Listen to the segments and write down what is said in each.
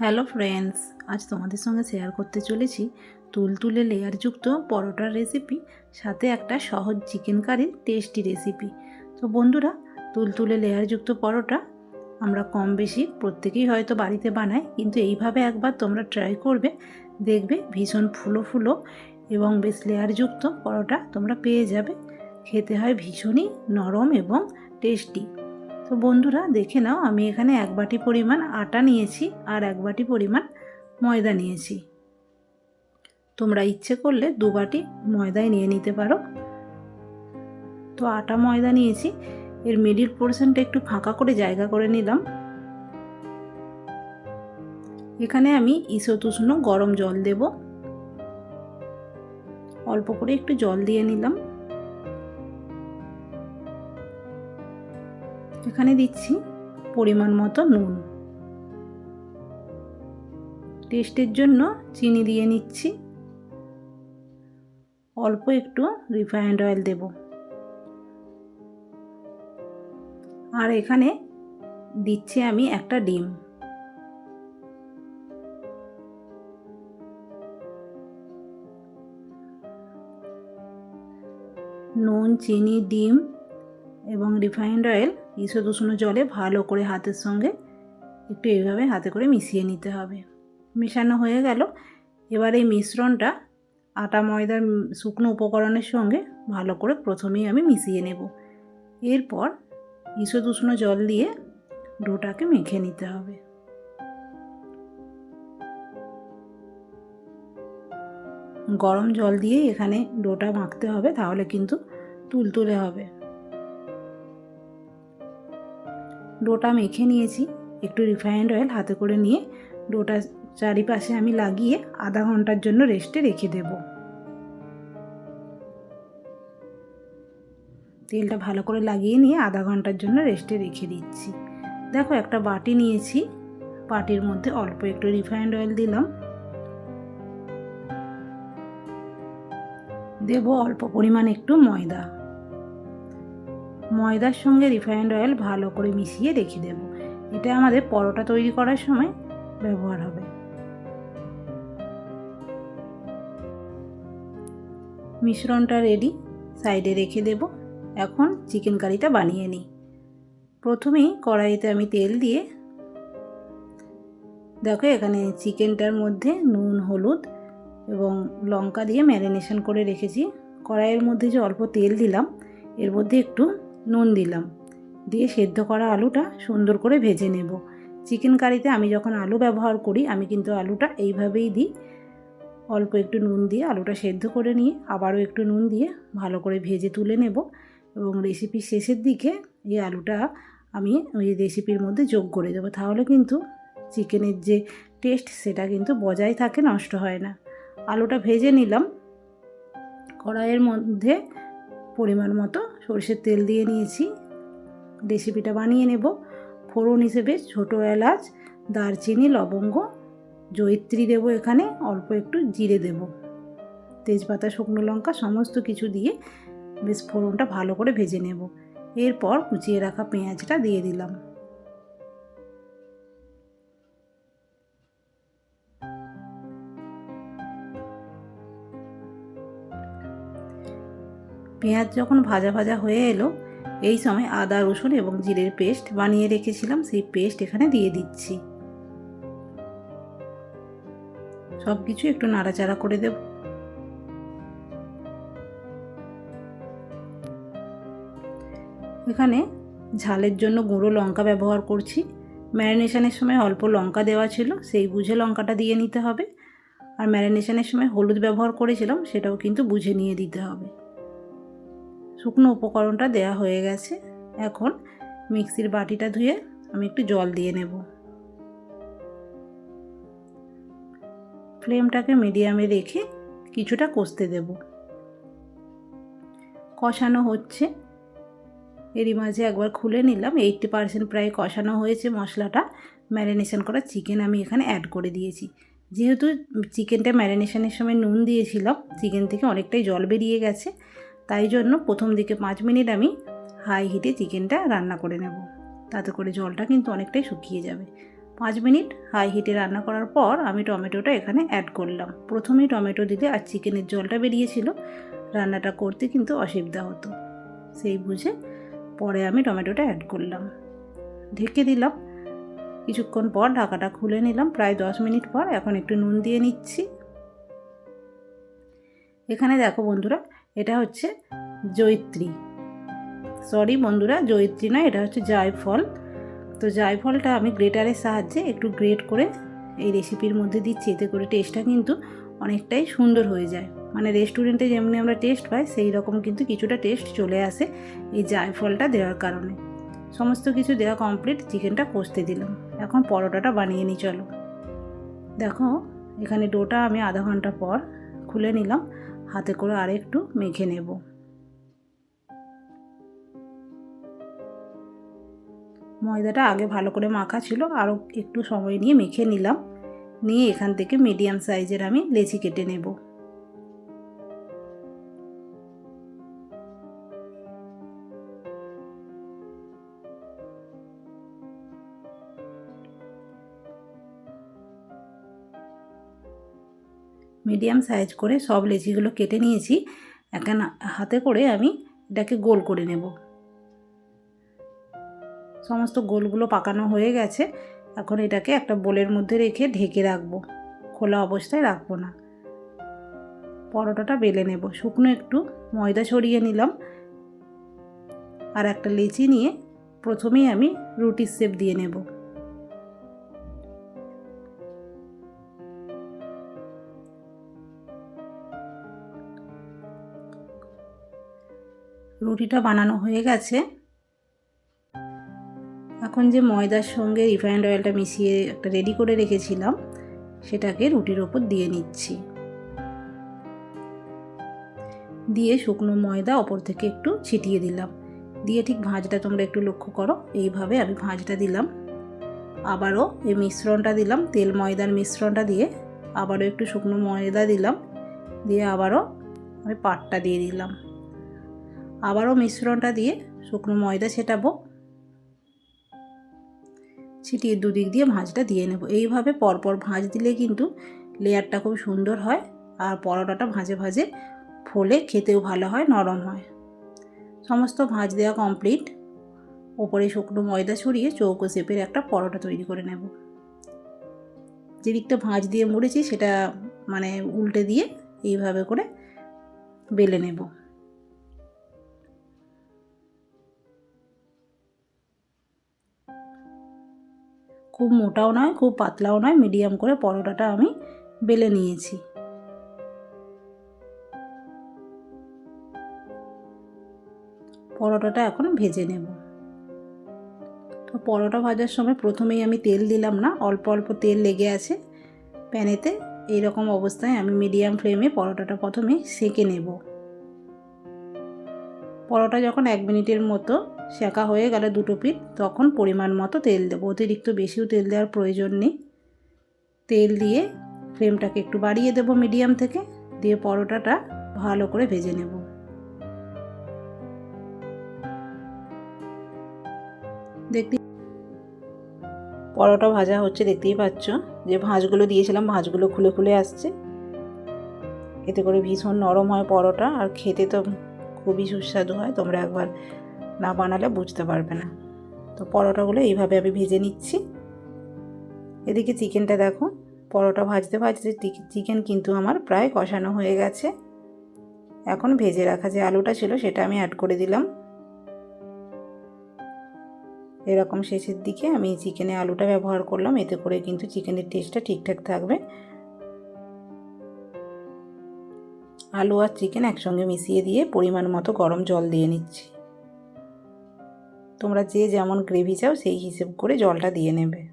Hello friends, আজ তোমাদের সঙ্গে শেয়ার করতে চলেছি তুলতুলে লেয়ারযুক্ত পরোটার রেসিপি, সাথে একটা সহজ চিকেন কারির টেস্টি রেসিপি। তো বন্ধুরা, তুলতুলে লেয়ারযুক্ত পরোটা আমরা কম বেশি প্রত্যেকেই হয়তো বাড়িতে বানাই, কিন্তু এইভাবে একবার তোমরা ট্রাই করবে, দেখবে ভীষণ ফুলো ফুলো এবং বেশ লেয়ারযুক্ত পরোটা তোমরা পেয়ে যাবে। খেতে হয় ভীষণই নরম এবং টেস্টি। তো বন্ধুরা, দেখে নাও, আমি এখানে এক বাটি পরিমাণ আটা নিয়েছি আর এক বাটি পরিমাণ ময়দা নিয়েছি। তোমরা ইচ্ছে করলে দু বাটি ময়দাই নিয়ে নিতে পারো। তো আটা ময়দা নিয়েছি, এর মিডিল পোর্শনটা একটু ফাঁকা করে জায়গা করে নিলাম। এখানে আমি উষ্ণ গরম জল দেব। অল্প করে একটু জল দিয়ে নিলাম। এখানে দিচ্ছি পরিমাণ মতো নুন। টেস্টের জন্য চিনি দিয়ে নিচ্ছি। অল্প একটু রিফাইন্ড অয়েল দেব। আর এখানে দিচ্ছি আমি একটা ডিম। নুন, চিনি, ডিম এবং রিফাইন্ড অয়েল ঈষৎ উষ্ণ জলে ভালো করে হাতের সঙ্গে একটু এইভাবে হাতে করে মিশিয়ে নিতে হবে। মেশানো হয়ে গেল। এবার এই মিশ্রণটা আটা, ময়দার শুকনো উপকরণের সঙ্গে ভালো করে প্রথমেই আমি মিশিয়ে নেব। এরপর ঈষৎ উষ্ণ জল দিয়ে ডোটাকে মেখে নিতে হবে। গরম জল দিয়ে এখানে ডোটা মাখতে হবে, তাহলে কিন্তু তুলতুলে হবে। ডোটা মেখে নিয়েছি, একটু রিফাইন্ড অয়েল হাতে করে নিয়ে ডোটা চারিপাশে আমি লাগিয়ে আধা ঘণ্টার জন্য রেস্টে রেখে দেব। তেলটা ভালো করে লাগিয়ে নিয়ে আধা ঘণ্টার জন্য রেস্টে রেখে দিচ্ছি। দেখো একটা বাটি নিয়েছি, বাটির মধ্যে অল্প একটু রিফাইন্ড অয়েল দিলাম। দেব অল্প পরিমাণ একটু ময়দা। ময়দার সঙ্গে রিফাইন্ড অয়েল ভালো করে মিশিয়ে রেখে দেব। এটা আমাদের পরোটা তৈরি করার সময় ব্যবহার হবে। মিশ্রণটা রেডি সাইডে রেখে দেব। এখন চিকেন কারিটা বানিয়ে নিই। প্রথমেই কড়াইতে আমি তেল দিয়ে, দেখো এখানে চিকেনটার মধ্যে নুন, হলুদ এবং লঙ্কা দিয়ে ম্যারিনেশন করে রেখেছি। কড়াইয়ের মধ্যে যে অল্প তেল দিলাম, এর মধ্যে একটু নুন দিলাম। দিয়ে সেদ্ধ করা আলুটা সুন্দর করে ভেজে নেব। চিকেন কারিতে আমি যখন আলু ব্যবহার করি, আমি কিন্তু আলুটা এইভাবেই দিই। অল্প একটু নুন দিয়ে আলুটা সেদ্ধ করে নিয়ে আবারও একটু নুন দিয়ে ভালো করে ভেজে তুলে নেব। এবং রেসিপির শেষের দিকে এই আলুটা আমি ওই রেসিপির মধ্যে যোগ করে দেবো। তাহলে কিন্তু চিকেনের যে টেস্ট সেটা কিন্তু বজায় থাকে, নষ্ট হয় না। আলুটা ভেজে নিলাম। কড়াইয়ের মধ্যে পরিমাণ মতো সরষের তেল দিয়ে নিয়েছি। রেসিপিটা বানিয়ে নেব। ফোড়ন হিসেবে ছোটো এলাচ, দারচিনি, লবঙ্গ, জয়িত্রী দেব এখানে, অল্প একটু জিরে দেব। তেজপাতা, শুকনো লঙ্কা সমস্ত কিছু দিয়ে বেশ ফোড়নটা ভালো করে ভেজে নেব। এরপর কুচিয়ে রাখা পেঁয়াজটা দিয়ে দিলাম। পেঁয়াজ যখন ভাজা ভাজা হয়ে এলো, এই সময় আদা, রসুন এবং জিরের পেস্ট বানিয়ে রেখেছিলাম, সেই পেস্ট এখানে দিয়ে দিচ্ছি। সব কিছু একটু নাড়াচাড়া করে দেব। এখানে ঝালের জন্য গুঁড়ো লঙ্কা ব্যবহার করছি। ম্যারিনেশনের সময় অল্প লঙ্কা দেওয়া ছিল, সেই বুঝে লঙ্কাটা দিয়ে নিতে হবে। আর ম্যারিনেশনের সময় হলুদ ব্যবহার করেছিলাম, সেটাও কিন্তু বুঝে নিয়ে দিতে হবে। শুকনো উপকরণটা দেয়া হয়ে গেছে। এখন মিক্সির বাটিটা ধুয়ে আমি একটু জল দিয়ে নেব। ফ্লেমটাকে মিডিয়ামে রেখে কিছুটা কষতে দেব। কষানো হচ্ছে। এরই মাঝে একবার খুলে নিলাম। এইটটি পারসেন্ট প্রায় কষানো হয়েছে মশলাটা। ম্যারিনেশন করা চিকেন আমি এখানে অ্যাড করে দিয়েছি। যেহেতু চিকেনটা ম্যারিনেশনের সময় নুন দিয়েছিলাম, চিকেন থেকে অনেকটাই জল বেরিয়ে গেছে। তাই জন্য প্রথম দিকে পাঁচ মিনিট আমি হাই হিটে চিকেনটা রান্না করে নেব। তাতে করে জলটা কিন্তু অনেকটাই শুকিয়ে যাবে। পাঁচ মিনিট হাই হিটে রান্না করার পর আমি টমেটোটা এখানে অ্যাড করলাম। প্রথমেই টমেটো দিলে আর চিকেনের জলটা বেরিয়েছিল। রান্নাটা করতে কিন্তু অসুবিধা হতো। সেই বুঝে পরে আমি টমেটোটা অ্যাড করলাম। ঢেকে দিলাম। কিছুক্ষণ পর ঢাকাটা খুলে নিলাম। প্রায় দশ মিনিট পর এখন একটু নুন দিয়ে নিচ্ছি। এখানে দেখো বন্ধুরা হচ্ছে জৈত্রী সরি বন্ধুরা জৈত্রী নয়, এটা হচ্ছে জায়ফল। তো জায়ফলটা আমি গ্রেটারের সাহায্যে একটু গ্রেট করে এই রেসিপির মধ্যে দিচ্ছি, এতে করে টেস্টটা কিন্তু অনেকটাই সুন্দর হয়ে যায়। মানে রেস্টুরেন্টে যেমনি আমরা টেস্ট পাই, সেই রকম কিন্তু কিছুটা টেস্ট চলে আসে এই জায়ফলটা দেওয়ার কারণে। সমস্ত কিছু দেওয়া কমপ্লিট চিকেনটা কষতে দিলাম। এখন পরোটাটা বানিয়ে নিই, চলো। দেখো, এখানে ডোটা আমি আধা ঘণ্টা পর খুলে নিলাম। হাতে করে আরেকটু মেখে নেব। ময়দাটা আগে ভালো করে মাখা ছিল, আরও একটু সময় নিয়ে মেখে নিলাম। নিয়ে এখান থেকে মিডিয়াম সাইজের আমি লেচি কেটে নেব। মিডিয়াম সাইজ করে সব লেচিগুলো কেটে নিয়েছি। এখন হাতে করে আমি এটাকে গোল করে নেব। সমস্ত গোলগুলো পাকানো হয়ে গেছে। এখন এটাকে একটা বোলের মধ্যে রেখে ঢেকে রাখব। খোলা অবস্থায় রাখব না। পরোটাটা বেলে নেব। শুকনো একটু ময়দা ছড়িয়ে নিলাম। আর একটা লেচি নিয়ে প্রথমেই আমি রুটির শেপ দিয়ে নেব। রুটিটা বানানো হয়ে গেছে। এখন যে ময়দার সঙ্গে রিফাইন্ড অয়েলটা মিশিয়ে একটা রেডি করে রেখেছিলাম, সেটাকে রুটির ওপর দিয়ে নিচ্ছি। দিয়ে শুকনো ময়দা ওপর থেকে একটু ছিটিয়ে দিলাম। দিয়ে ঠিক ভাঁজটা তোমরা একটু লক্ষ্য করো, এইভাবে আমি ভাঁজটা দিলাম। আবারও এই মিশ্রণটা দিলাম, তেল ময়দার মিশ্রণটা দিয়ে আবারও একটু শুকনো ময়দা দিলাম। দিয়ে আবারও আমি পাটটা দিয়ে দিলাম। আবারও মিশ্রণটা দিয়ে শুকনো ময়দা ছেটাবো। ছিটিয়ে দুদিক দিয়ে ভাঁজটা দিয়ে নেব। এইভাবে পরপর ভাঁজ দিলে কিন্তু লেয়ারটা খুব সুন্দর হয় আর পরোটাটা ভাঁজে ভাজে ফোলে খেতেও ভালো হয়, নরম হয়। সমস্ত ভাঁজ দেওয়া কমপ্লিট। ওপরে শুকনো ময়দা ছড়িয়ে চৌকো শেপের একটা পরোটা তৈরি করে নেব। যে দিকটা ভাঁজ দিয়ে মুড়েছি সেটা মানে উল্টে দিয়ে এইভাবে করে বেলে নেব। খুব মোটাও নয়, খুব পাতলাও নয়। মিডিয়াম করে পরোটাটা আমি বেলে নিয়েছি। পরোটাটা এখন ভেজে নেব। তো পরোটা ভাজার সময় প্রথমেই আমি তেল দিলাম না, অল্প অল্প তেল লেগে আছে প্যানেতে। এইরকম অবস্থায় আমি মিডিয়াম ফ্লেমে পরোটাটা প্রথমে সেঁকে নেব। পরোটা যখন এক মিনিটের মতো শেখা হয়ে গেলে দুটো পিঠ। তখন পরিমাণ মতো তেল দেবো। অতিরিক্ত বেশিও তেল দেওয়ার প্রয়োজন নেই। তেল দিয়ে ফ্লেমটাকে একটু বাড়িয়ে দেবো মিডিয়াম থেকে। দিয়ে পরোটাটা ভালো করে ভেজে নেব। দেখতে পরোটা ভাজা হচ্ছে, দেখতেই পাচ্ছ যে ভাঁজগুলো দিয়েছিলাম, ভাঁজগুলো খুলে খুলে আসছে। এতে করে ভীষণ নরম হয় পরোটা। আর খেতে তো খুবই সুস্বাদু হয়। তোমরা একবার না বানালে বুঝতে পারবে না। তো পরোটাগুলো এইভাবে আমি ভেজে নিচ্ছি। এদিকে চিকেনটা দেখো, পরোটা ভাজতে ভাজতে চিকেন কিন্তু আমার প্রায় কষানো হয়ে গেছে। এখন ভেজে রাখা যে আলুটা ছিল সেটা আমি অ্যাড করে দিলাম। এরকম শেষের দিকে আমি চিকেনে আলুটা ব্যবহার করলাম, এতে করে কিন্তু চিকেনের টেস্টটা ঠিকঠাক থাকবে। আলু আর চিকেন একসঙ্গে মিশিয়ে দিয়ে পরিমাণ মতো গরম জল দিয়ে নিচ্ছি। তোমরা যে যেমন গ্রেভি চাও, সেই হিসেব করে জলটা দিয়ে নেবে।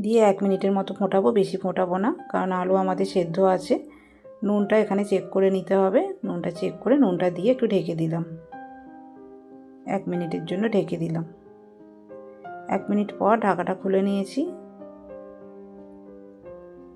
দিয়ে এক মিনিটের মতো ফোটাবো, বেশি ফোটাবো না, কারণ আলু আমাদের সেদ্ধ আছে। নুনটা এখানে চেক করে নিতে হবে। নুনটা চেক করে নুনটা দিয়ে একটু ঢেকে দিলাম। এক মিনিটের জন্য ঢেকে দিলাম। এক মিনিট পর ঢাকাটা খুলে নিয়েছি।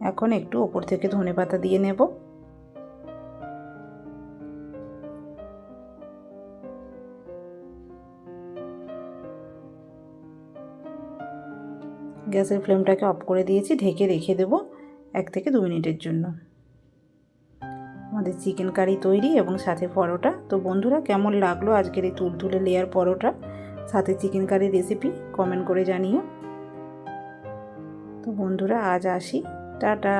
এখন একটু ওপর থেকে ধনে পাতা দিয়ে নেব। গ্যাসের ফ্লেমটাকে অফ করে দিয়েছি, ঢেকে রেখে দেবো এক থেকে দু মিনিটের জন্য। আমাদের চিকেন কারি তৈরি এবং সাথে পরোটা। তো বন্ধুরা, কেমন লাগল আজকের এই তুলতুলে লেয়ার পরোটা? সাথে চিকেন কারি রেসিপি কমেন্ট করে জানিও। তো বন্ধুরা, আজ আসি। টাটা!